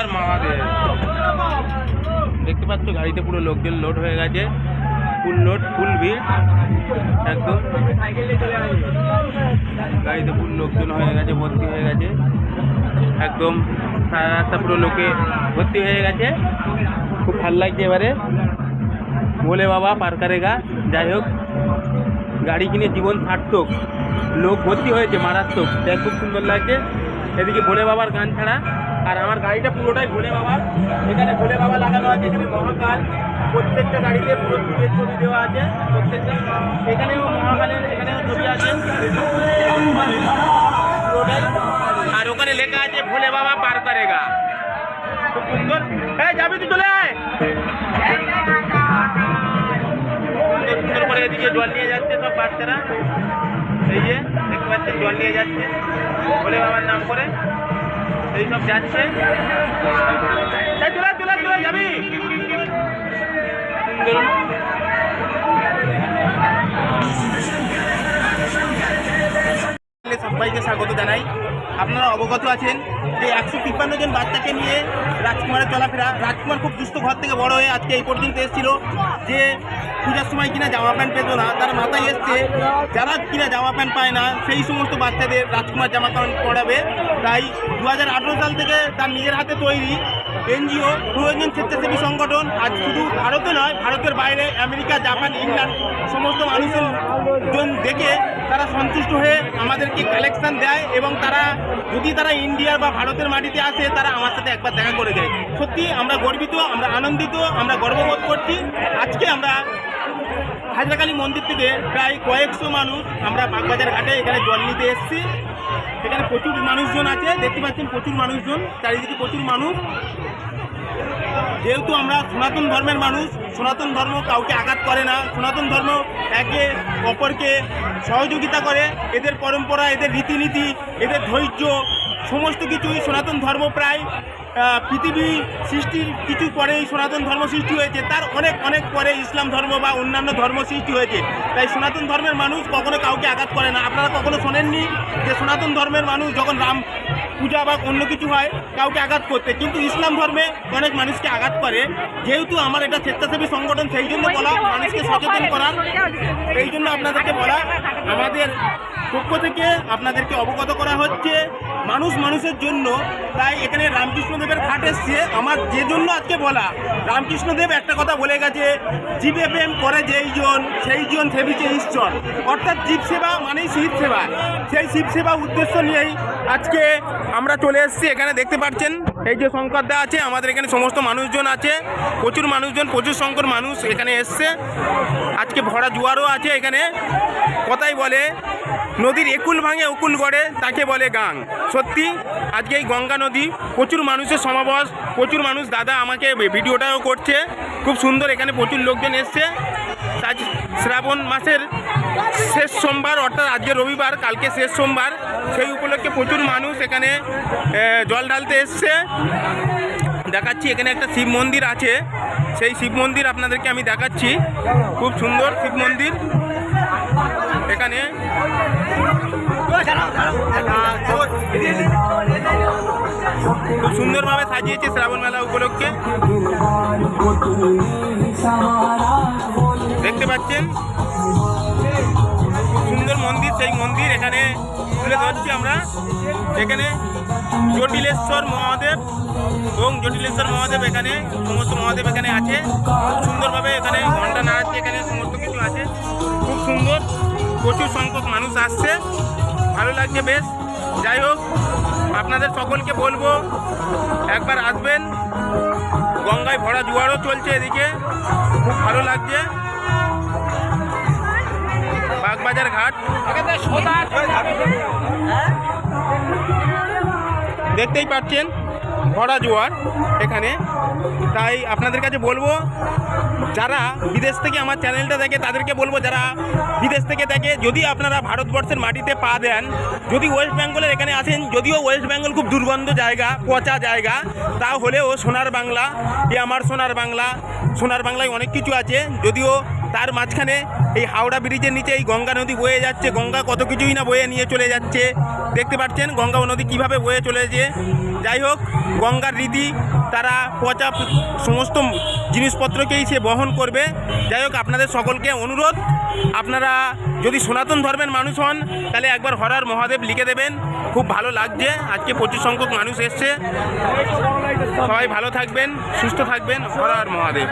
আর মামাদের দেখতে পাচ্ছ, গাড়িতে পুরো লোকজন লোড হয়ে গেছে। ফুল লোড ফুল ভিড়। একদম। গাড়িতে ফুল লোকজন হয়ে গেছে, ভর্তি হয়ে গেছে। একদম, সারা রাস্তা পুরো লোকে ভর্তি হয়ে গেছে। খুব ভালো লাগছে এবারে। বলে বাবা, পার গা। যাই হোক, গাড়ি কিনে জীবন সার্থক। লোক ভর্তি হয়েছে, মারাত্মক। দেখ, খুব সুন্দর লাগছে। এদিকে ভোলে বাবার গান ছাড়া। আর আমার গাড়িটা পুরোটাই ভোলে বাবা এখানে ভোলে বাবা লাগানো আছে, এখানে মহাকাল। প্রত্যেকটা গাড়িতে পুরো ছবির ছবি দেওয়া আছে, প্রত্যেকটা। এখানেও মহাকালের, এখানেও ছবি আছে। আর ওখানে লেখা আছে, ভোলে বাবা পার করেগা। খুব সুন্দর। হ্যাঁ যাবি তুই চলে আয়। সুন্দর করে এদিকে জল নিয়ে যাচ্ছে সব বাচ্চারা। এই যে, দেখতে পাচ্ছেন, জল নিয়ে যাচ্ছে। ভোলে বাবার নাম করে। এই সব যাচ্ছে সবাইকে স্বাগত জানাই। আপনারা অবগত আছেন যে একশো তিপ্পান্ন জন বাচ্চাকে নিয়ে রাজকুমারের চলাফেরা। রাজকুমার খুব দুস্থ ঘর থেকে বড় হয়ে আজকে এই পর্যন্ত এসেছিল যে পূজার সময় কিনা জামা প্যান্ট পেতো না, তার মাথায় এসছে, যারা কিনা জামা প্যান্ট পায় না, সেই সমস্ত বাচ্চাদের রাজকুমার জামা প্যান্ট পরাবে। তাই দু হাজার আঠেরো সাল থেকে তার নিজের হাতে তৈরি এনজিও, প্রয়োজন স্বেচ্ছাসেবী সংগঠন। আজ শুধু ভারতে নয়, ভারতের বাইরে আমেরিকা, জাপান, ইংল্যান্ড সমস্ত মানুষের জন দেখে তারা সন্তুষ্ট হয়ে আমাদেরকে কালেকশান দেয় এবং তারা যদি তারা ইন্ডিয়ার বা ভারতের মাটিতে আসে, তারা আমার সাথে একবার দেখা করে যায় সত্যি আমরা গর্বিত, আমরা আনন্দিত, আমরা গর্ববোধ করছি। আজকে আমরা হাজরাকালী মন্দির থেকে প্রায় কয়েকশো মানুষ আমরা বাগবাজার ঘাটে এখানে জল নিতে এসেছি। এখানে প্রচুর মানুষজন আছে, দেখতে পাচ্ছেন প্রচুর মানুষজন, চারিদিকে প্রচুর মানুষ। যেহেতু আমরা সনাতন ধর্মের মানুষ, সনাতন ধর্ম কাউকে আঘাত করে না, সনাতন ধর্ম একে অপরকে সহযোগিতা করে, এদের পরম্পরা, এদের রীতিনীতি, এদের ধৈর্য সমস্ত কিছুই সনাতন ধর্ম প্রায় পৃথিবী সৃষ্টির কিছু পরেই সনাতন ধর্ম সৃষ্টি হয়েছে। তার অনেক অনেক পরে ইসলাম ধর্ম বা অন্যান্য ধর্ম সৃষ্টি হয়েছে। তাই সনাতন ধর্মের মানুষ কখনো কাউকে আঘাত করে না। আপনারা কখনো শোনেননি যে সনাতন ধর্মের মানুষ যখন রাম পূজা বা অন্য কিছু হয়, কাউকে আঘাত করতে। কিন্তু ইসলাম ধর্মে অনেক মানুষকে আঘাত করে। যেহেতু আমার এটা স্বেচ্ছাসেবী সংগঠন, সেই জন্য বলা, মানুষকে সচেতন করার। এই জন্য আপনাদেরকে বলা, আমাদের পক্ষ থেকে আপনাদেরকে অবগত করা হচ্ছে, মানুষ মানুষের জন্য তাই এখানে রামকৃষ্ণদেবের ঘাট এসছে। আমার যে জন্য আজকে বলা রামকৃষ্ণদেব একটা কথা বলে গেছে, জীবে প্রেম করে যেই জন, সেই জন সেবিছে ঈশ্বর। অর্থাৎ জীব সেবা মানেই শিব সেবা। সেই শিব সেবা উদ্দেশ্য নিয়েই আজকে আমরা চলে এসেছি, এখানে দেখতে পাচ্ছেন, এই যে শঙ্করদা আছে, আমাদের এখানে সমস্ত মানুষজন আছে, প্রচুর মানুষজন, প্রচুর সংখ্যক মানুষ এখানে এসছে। আজকে ভরা জোয়ারও আছে এখানে, কথাই বলে, নদীর একুল ভাঙে উকুল গড়ে, তাকে বলে গাং। সত্যি, আজকে এই গঙ্গা নদী, প্রচুর মানুষের সমাবেশ, প্রচুর মানুষ দাদা আমাকে ভিডিওটাও করছে, খুব সুন্দর এখানে প্রচুর লোকজন এসছে। শ্রাবণ মাসের শেষ সোমবার, অর্থাৎ আজকে রবিবার, কালকে শেষ সোমবার, সেই উপলক্ষে প্রচুর মানুষ এখানে জল ঢালতে এসছে। দেখাচ্ছি, এখানে একটা শিব মন্দির আছে। সেই শিব মন্দির আপনাদেরকে আমি দেখাচ্ছি। খুব সুন্দর শিব মন্দির। এখানে খুব সুন্দরভাবে সাজিয়েছে শ্রাবণ মেলা উপলক্ষে। দেখতে পাচ্ছেন? সুন্দর মন্দির, সেই মন্দির এখানে তুলে ধরছি আমরা। এখানে জটিলেশ্বর মহাদেব এবং জটিলেশ্বর মহাদেব এখানে, সমস্ত মহাদেব এখানে আছে। খুব সুন্দরভাবে এখানে ঘণ্টা নাড়াচ্ছে, এখানে সমস্ত কিছু আছে। খুব সুন্দর, প্রচুর সংখ্যক মানুষ আসছে। ভালো লাগছে বেশ। যাই হোক, আপনাদের সকলকে বলব, একবার আসবেন। গঙ্গায় ভরা জোয়ারও চলছে এদিকে। খুব ভালো লাগছে। বাগবাজার ঘাট। দেখতেই পাচ্ছেন, ভরা জোয়ার এখানে। তাই আপনাদের কাছে বলব, যারা বিদেশ থেকে আমার চ্যানেলটা দেখে, তাদেরকে বলব, যারা বিদেশ থেকে দেখে, যদি আপনারা ভারতবর্ষের মাটিতে পা দেন, যদি ওয়েস্ট বেঙ্গলের এখানে আসেন, যদিও ওয়েস্ট বেঙ্গল খুব দুর্গন্ধ জায়গা, পচা জায়গা তা হলেও সোনার বাংলা, এ আমার সোনার বাংলা, সোনার বাংলায় অনেক কিছু আছে, যদিও তার মাঝখানে এই হাওড়া ব্রিজের নিচে এই গঙ্গা নদী বয়ে যাচ্ছে। গঙ্গা কত কিছুই না বয়ে নিয়ে চলে যাচ্ছে। দেখতে পাচ্ছেন গঙ্গা নদী কীভাবে বয়ে চলেছে। যাই হোক, গঙ্গার রীতি, তারা পচা সমস্ত জিনিসপত্রকেই সে বহন করবে। যাই হোক, আপনাদের সকলকে অনুরোধ, আপনারা যদি সনাতন ধর্মের মানুষ হন, তাহলে একবার হরার মহাদেব লিখে দেবেন। খুব ভালো লাগছে। আজকে প্রচুর সংখ্যক মানুষ এসছে। সবাই ভালো থাকবেন, সুস্থ থাকবেন। হরার মহাদেব।